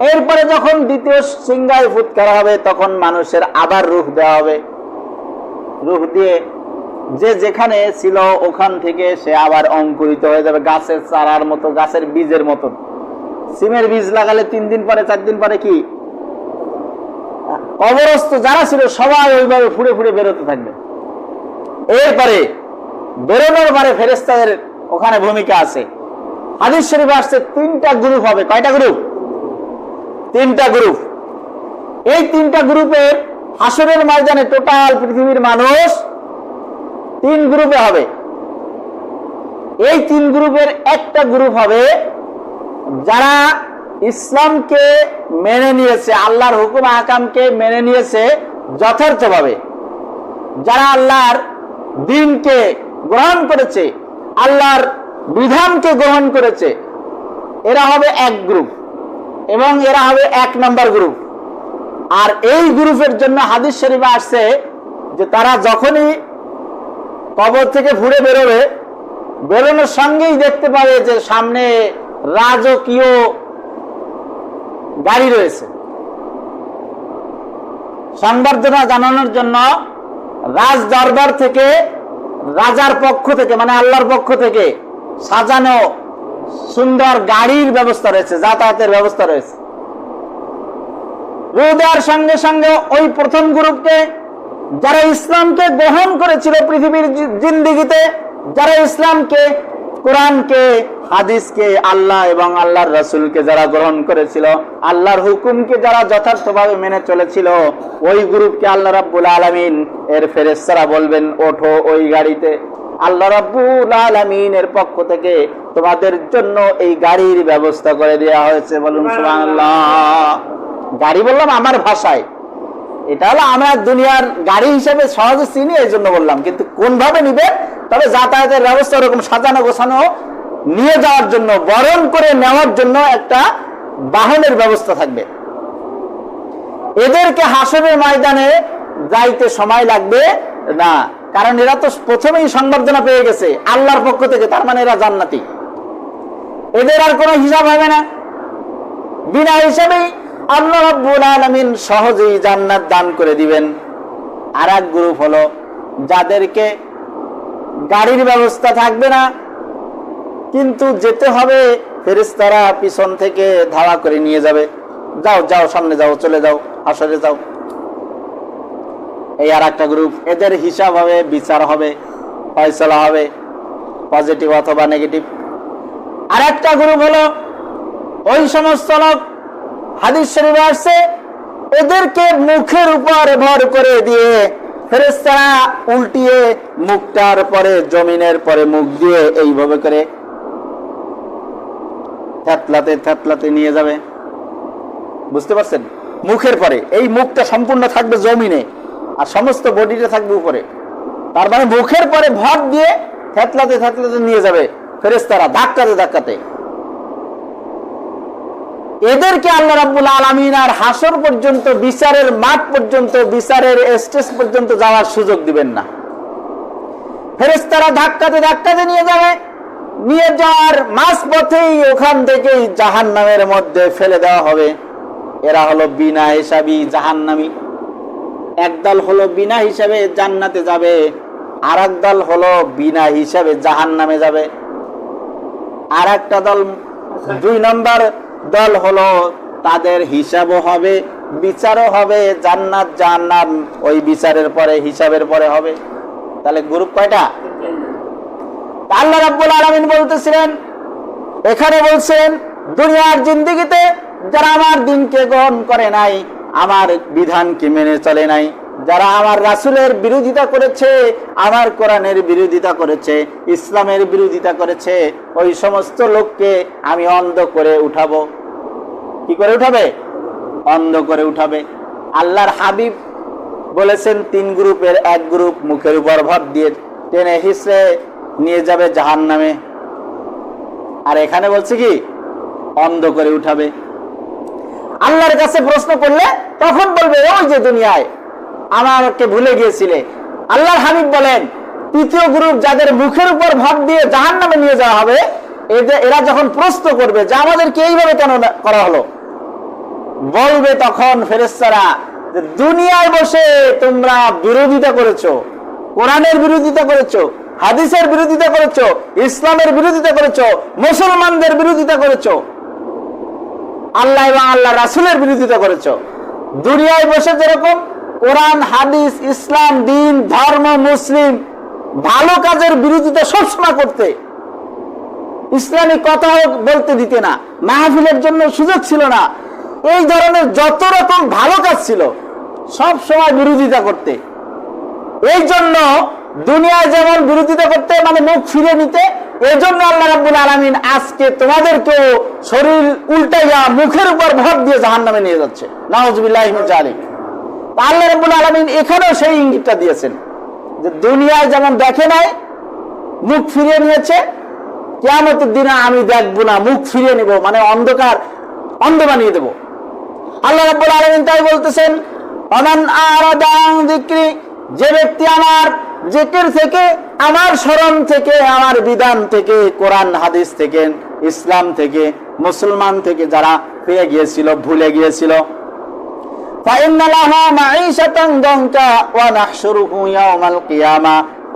এরপরে যখন দ্বিতীয় সিংহায় ফুৎকার হবে, তখন মানুষের আবার রুখ দেওয়া হবে। রুখ দিয়ে যে যেখানে ছিল, ওখান থেকে সে আবার অঙ্কুরিত হয়ে যাবে। গাছের চারার মতো, গাছের বীজের মতন। সিমের বীজ লাগালে তিন দিন পরে, চার দিন পরে কি? কবরস্থ যারা ছিল, সবাই ওইভাবে ফুড়ে ফুড়ে বেরোতে থাকবে। এরপরে বেরোনোর পরে ফেরেস্তাদের ওখানে ভূমিকা আছে। হাদিস শরীফে আসছে তিনটা গ্রুপ হবে। কয়টা গ্রুপ তিনটা গ্রুপ এই তিনটা গ্রুপের হাসরের ময়দানে টোটাল পৃথিবীর মানুষ তিন গ্রুপে হবে। এই তিন গ্রুপের একটা গ্রুপ হবে যারা ইসলামকে মেনে নিয়েছে, আল্লাহর হুকুম আকামকে মেনে নিয়েছে যথার্থভাবে। যারা আল্লাহর দিনকে গ্রহণ করেছে, আল্লাহর বিধানকে গ্রহণ করেছে, এরা হবে এক গ্রুপ এবং এরা হবে এক নম্বর গ্রুপ আর এই গ্রুপের জন্য হাদিস শরীফে আসছে যে তারা যখনই কবর থেকে ঘুরে বেরোবে, বেরোনোর সঙ্গেই দেখতে পাবে যে সামনে রাজকীয় গাড়ি রয়েছে। সংবর্ধনা জানানোর জন্য রাজ দরবার থেকে, রাজার পক্ষ থেকে মানে আল্লাহর পক্ষ থেকে সাজানো সুন্দর গাড়ির ব্যবস্থা রয়েছে, যাতায়াতের ব্যবস্থা রয়েছে। রু দেওয়ার সঙ্গে সঙ্গে ওই প্রথম গ্রুপকে যারা ইসলামকে গ্রহণ করেছিল পৃথিবীর জিন্দিগিতে, যারা ইসলামকে, কোরআনকে, হাদিসকে, আল্লাহ এবং আল্লাহর রসুলকে যারা গ্রহণ করেছিল, আল্লাহর হুকুমকে যারা যথার্থভাবে মেনে চলেছিল, ওই গ্রুপকে আল্লাহ রাব্বুল আলামিন এর ফেরেশতারা বলবেন, ওঠো ওই গাড়িতে। আল্লাহ রাব্বুল আলামিন এর পক্ষ থেকে তোমাদের জন্য এই গাড়ির ব্যবস্থা করে দেওয়া হয়েছে। বলুন সুবহানাল্লাহ। গাড়ি বললাম আমার ভাষায়। এটা হলো আমরা দুনিয়ার গাড়ি হিসেবে সহজে চিনি এই জন্য বললাম। কিন্তু কোন ভাবে নিবে? তবে যাতায়াতের ব্যবস্থা ওরকম সাজানো গোছানো নিয়ে যাওয়ার জন্য বরণ করে নেওয়ার জন্য একটা বাহনের ব্যবস্থা থাকবে। এদেরকে হাসরের ময়দানে যাইতে সময় লাগবে? না কারণ এরা তো প্রথমেই সংবর্ধনা পেয়ে গেছে, আল্লাহর পক্ষ থেকে, তার মানে এরা জান্নাতি। এদের আর কোনো হিসাব হবে না। বিনা হিসাবেই আল্লাহ রাব্বুল আলামিন সহজেই জান্নাত দান করে দিবেন। আর এক গ্রুপ হলো, যাদেরকে গাড়ির ব্যবস্থা থাকবে না, কিন্তু যেতে হবে, ফেরেশতারা পিছন থেকে ধাওয়া করে নিয়ে যাবে। যাও যাও, সামনে যাও, চলে যাও, আসরে যাও। এই আর একটা গ্রুপ এদের হিসাব হবে বিচার হবে, ফয়সলা হবে পজিটিভ অথবা নেগেটিভ আর একটা গ্রুপ হলো, ওই সমস্ত লোক হাদিস শরীফে আসছে, এদেরকে মুখের উপর ভর করে দিয়ে ফেরেশতারা উল্টিয়ে মুখটার পরে, জমিনের পরে মুখ দিয়ে এইভাবে করে থ্যাতলাতে থ্যাতলাতে নিয়ে যাবে। বুঝতে পারছেন? মুখের পরে, এই মুখটা সম্পূর্ণ থাকবে জমিনে। আর সমস্ত বডিটা থাকবে উপরে। তার মানে মুখের পরে ভর দিয়ে থেতলাতে থ্যাতলাতে নিয়ে যাবে ফেরেশতারা, ধাক্কাতে ধাক্কাতে। এদেরকে আল্লাহ রাব্বুল আলামিন আর হাসর পর্যন্ত, বিচারের মাঠ পর্যন্ত, বিচারের স্টেজ পর্যন্ত যাওয়ার সুযোগ দিবেন না। ফেরেশতারা ধাক্কাতে ধাক্কাতে নিয়ে যাবে। নিয়ে যাওয়ার মাঝ পথেই ওখান থেকেই জাহান নামের মধ্যে ফেলে দেওয়া হবে। এরা হলো বিনা হিসাবি জাহান্নামী। একদল হলো বিনা হিসাবে জান্নাতে যাবে আর দল হলো বিনা হিসাবে জাহান নামে যাবে। আর একটা দল, দুই নম্বর দল হলো তাদের হিসাবও হবে, বিচারও হবে, জান্নাত জাহান্নাম ওই বিচারের পরে, হিসাবের পরে হবে। তাহলে গ্রুপ কয়টা? আল্লাহ রাব্বুল আলামিন বলতেছিলেন, এখানে বলছেন, দুনিয়ার জিন্দিগিতে যারা আমার দিনকে গ্রহণ করে নাই আমার বিধানকে মেনে চলে নাই। যারা আমার রাসূলের বিরোধিতা করেছে, আমার কোরআনের বিরোধিতা করেছে, ইসলামের বিরোধিতা করেছে, ওই সমস্ত লোককে আমি অন্ধ করে উঠাবো। কি করে উঠাবে? অন্ধ করে উঠাবে। আল্লাহর হাবিব বলেছেন, তিন গ্রুপের এক গ্রুপ মুখের উপর ভর দিয়ে টেনে হিসে নিয়ে যাবে জাহান নামে আর এখানে বলছে কি? অন্ধ করে উঠাবে। আল্লাহর কাছে প্রশ্ন করলে তখন বলবে, ওই যে দুনিয়ায়, আমাকে ভুলে গিয়েছিলে। আল্লাহর হাবিব বলেন, তৃতীয় গ্রুপ যাদের মুখের উপর ভাব দিয়ে জাহান নামে নিয়ে যাওয়া হবে এরা যখন প্রশ্ন করবে যে আমাদেরকে এইভাবে কেন করা হলো? বলবে তখন ফেরেস্তারা দুনিয়ায় বসে তোমরা বিরোধিতা করেছ, কোরআনের বিরোধিতা করেছ, হাদিসের বিরোধিতা করেছ, ইসলামের বিরোধিতা করেছ, মুসলমানদের বিরোধিতা করেছ আল্লাহ এবং আল্লাহ রাসুলের বিরোধিতা করেছ। দুনিয়ায় বসে যেরকম কোরআন, হাদিস, ইসলাম, দিন, ধর্ম, মুসলিম ভালো কাজের বিরোধিতা সবসময় করতে। ইসলামী কথা হোক, বলতে দিতে না। মাহফিলের জন্য সুযোগ ছিল না। এই ধরনের যত রকম ভালো কাজ ছিল, সব সময় বিরোধিতা করতে। এই জন্য দুনিয়ায় যেমন বিরোধিতা করতে মানে মুখ ফিরে নিতে এই জন্য আল্লাহ রাব্বুল আলামিন আজকে তোমাদেরকেও শরীর উল্টাইয়া মুখের উপর ভর দিয়ে জাহান নামে নিয়ে যাচ্ছে। নাউজুবিল্লাহ জালিক আল্লাহ রাব্বুল আলামিন এখানেও সেই ইঙ্গিতটা দিয়েছেন যে দুনিয়ায় যেমন দেখে নাই, মুখ ফিরিয়ে নিয়েছে, কেয়ামতের দিনে আমি দেখব না, মুখ ফিরিয়ে নিব মানে অন্ধকার, অন্ধ বানিয়ে দেব। আল্লাহ রাব্বুল আলামিন তাই বলতেছেন, অমান আরাদান যিকরি, যে ব্যক্তি আমার জিকির থেকে আমার স্মরণ থেকে, আমার বিধান থেকে, কোরআন, হাদিস থেকে, ইসলাম থেকে, মুসলমান থেকে যারা পেয়ে গিয়েছিল, ভুলে গিয়েছিল।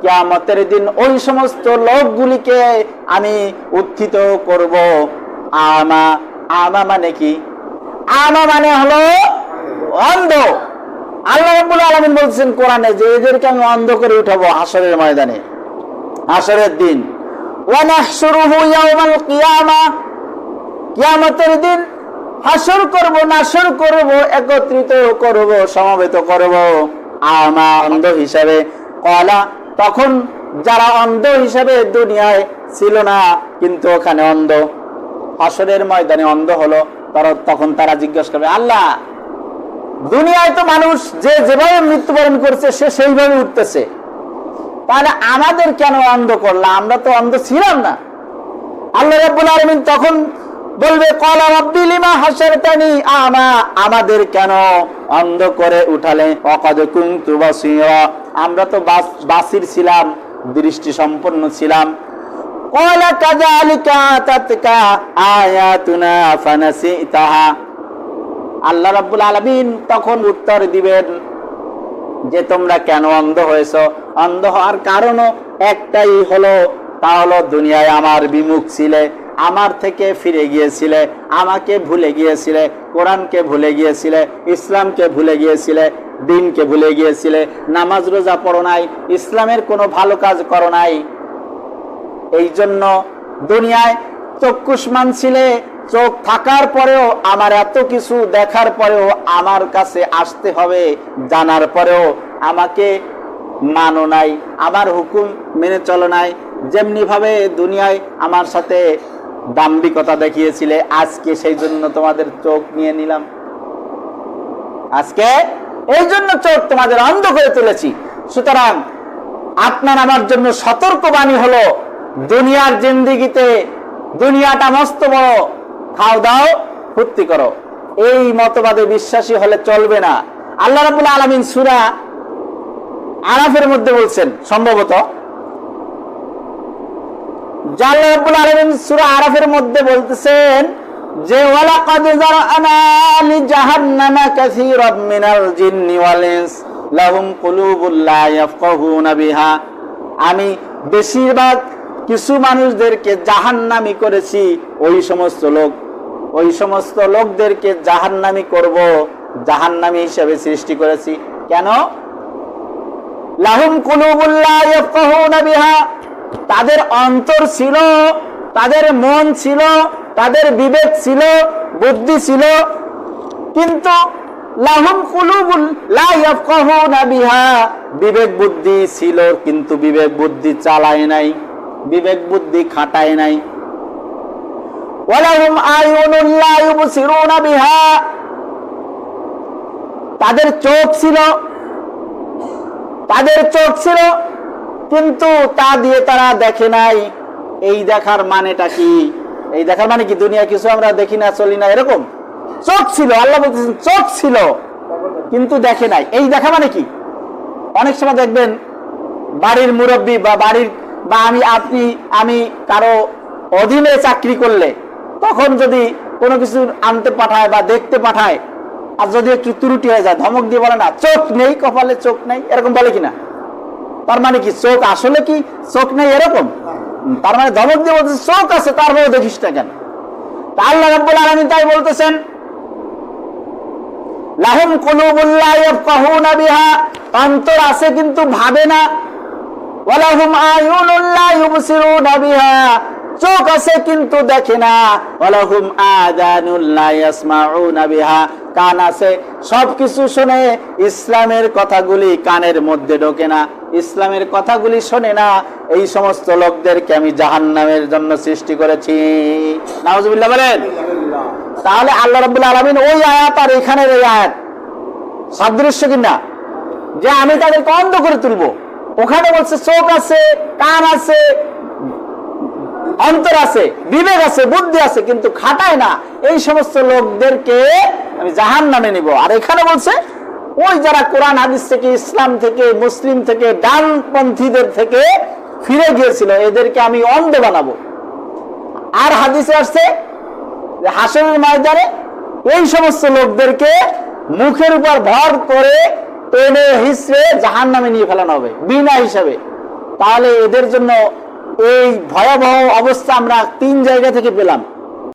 কিয়ামতের দিন ওই সমস্ত লোকগুলিকে আমি উত্থিত করব। আমা আমা মানে কি? আমা মানে হলো অন্ধ। আল্লাহ রাব্বুল আলামিন বলছেন কোরআনে যে এদেরকে আমি অন্ধ করে উঠাবো হাসরের ময়দানে হাসরের দিন। কিয়ামতের দিন হাসর করব নাসর করব, একত্রিত করব, সমবেত করব। আমা অন্ধ হিসাবে, কলা, তখন যারা অন্ধ হিসাবে দুনিয়ায় ছিল না, কিন্তু ওখানে অন্ধ। হাসরের ময়দানে অন্ধ হলো তারা তখন তারা জিজ্ঞাসা করবে, আল্লাহ দুনিয়ায় তো মানুষ যে যেভাবে মৃত্যুবরণ করছে, সে সেইভাবে উঠতেছে। তাহলে আমাদের কেন অন্ধ করলাম আমরা তো অন্ধ ছিলাম না। আল্লাহ রাব্বুল আলামিন তখন বলবে, কলা রাব্বি লিমা হাসারতানি আমা, আমাদের কেন অন্ধ করে উঠালে? অকাদ কুনতু বাসীরা আমরা তো বাসির ছিলাম, দৃষ্টি সম্পন্ন ছিলাম। কলা কাযালিকা তাতকা আয়াতুনা ফানাসিতাহা আল্লাহ রাব্বুল আলামিন তখন উত্তর দিবেন যে তোমরা কেন অন্ধ হয়েছ? অন্ধ হওয়ার কারণও একটাই হলো, তা হলো দুনিয়ায় আমার বিমুখ ছিলে, আমার থেকে ফিরে গিয়েছিলে, আমাকে ভুলে গিয়েছিলে, কোরআনকে ভুলে গিয়েছিলে, ইসলামকে ভুলে গিয়েছিলে, দিনকে ভুলে গিয়েছিলে, নামাজ রোজা পড়ো নাই, ইসলামের কোনো ভালো কাজ করো নাই। এই জন্য দুনিয়ায় চক্ষুষ্মান ছিলে চোখ থাকার পরেও, আমার এত কিছু দেখার পরেও আমার কাছে আসতে হবে, জানার পরেও আমাকে মানো নাই, আমার হুকুম মেনে চলো নাই। যেমনি ভাবে দুনিয়ায় আমার সাথে দাম্ভিকতা দেখিয়েছিলে, আজকে সেই জন্য তোমাদের চোখ নিয়ে নিলাম। আজকে এই জন্য চোখ তোমাদের অন্ধ করে তুলেছি। সুতরাং আপনার আমার জন্য সতর্কবাণী হলো, দুনিয়ার জিন্দিগিতে দুনিয়াটা মস্ত বড় খাও দাও, ফুর্তি করো। এই মতবাদে বিশ্বাসী হলে চলবে না। আল্লাহ রাবুল আলমিন সুরা আরাফের মধ্যে বলছেন, সম্ভবত। মধ্যে বলতেছেন যে জাহান্নামা লাহুম আমি বেশিরভাগ কিছু মানুষদেরকে জাহান্নামি করেছি ওই সমস্ত লোক। ওই সমস্ত লোকদেরকে জাহান্নামি করব, জাহান্নামি হিসেবে সৃষ্টি করেছি। কেন? লাহুম বিহা। তাদের অন্তর ছিল, তাদের মন ছিল, তাদের বিবেক ছিল, বুদ্ধি ছিল। কিন্তু লাহুম কুলুবুল লা বিহা। বিবেক বুদ্ধি ছিল, কিন্তু বিবেক বুদ্ধি চালায় নাই, বিবেক বুদ্ধি খাটায় নাই। ওয়ালাহুম আয়ুনুল লা ইউবসিরুনা বিহা। তাদের চোখ ছিল, তাদের চোখ ছিল, কিন্তু তা দিয়ে তারা দেখে নাই, এই দেখার মানেটা কি? এই দেখার মানে কি দুনিয়া কিছু আমরা দেখি না, চলি না, এরকম? চোখ ছিল, আল্লাহ বলতেছেন, চোখ ছিল, কিন্তু দেখে নাই। এই দেখা মানে কি? অনেক সময় দেখবেন, বাড়ির মুরব্বী বা বাড়ির, বা আমি, আপনি, আমি কারও অধীনে চাকরি করলে তখন যদি কোনো কিছু আনতে পাঠায় বা দেখতে পাঠায়, আর যদি একটু ত্রুটি হয়ে যায়, ধমক দিয়ে বলে না, চোখ নেই, কপালে চোখ নেই, এরকম বলে কিনা? তার মানে কি, চোখ আসলে কি, চোখ নেই এরকম? তার মানে ধমক দিয়ে বলতেছে, চোখ আছে তারপরে দেখিস না কেন? আল্লাহ তাই বলতেছেন, লাহুম বিহা। কিন্তু ভাবে না চোখ আছে কিন্তু দেখে না। কান আছে, সবকিছু শুনে ইসলামের কথাগুলি কানের মধ্যে ঢোকে না। ইসলামের কথাগুলি শোনে না। এই সমস্ত লোকদেরকে আমি জাহান্নামের জন্য সৃষ্টি করেছি। বলেন। তাহলে আল্লাহ রাব্বুল আলামিন ওই আয়াত আর এখানের এই আয়াত সাদৃশ্য কিনা? যে আমি তাদেরকে অন্ধ করে তুলবো। ওখানে বলছে চোখ আছে, কান আছে অন্তর আছে, বিবেক আছে, বুদ্ধি আছে, কিন্তু খাটায় না। এই সমস্ত লোকদেরকে আমি জাহান নামে নিব। আর এখানে বলছে, ওই যারা কোরআন, হাদিস থেকে, ইসলাম থেকে, মুসলিম থেকে, ডানপন্থীদের থেকে ফিরে গিয়েছিল, এদেরকে আমি অন্ধ বানাবো। আর হাদিসে আসছে যে হাসরের ময়দানে এই সমস্ত লোকদেরকে মুখের উপর ভর করে টেনে হিসড়ে জাহান নামে নিয়ে ফেলানো হবে, বিনা হিসাবে। তাহলে এদের জন্য এই ভয়াবহ অবস্থা আমরা তিন জায়গা থেকে পেলাম।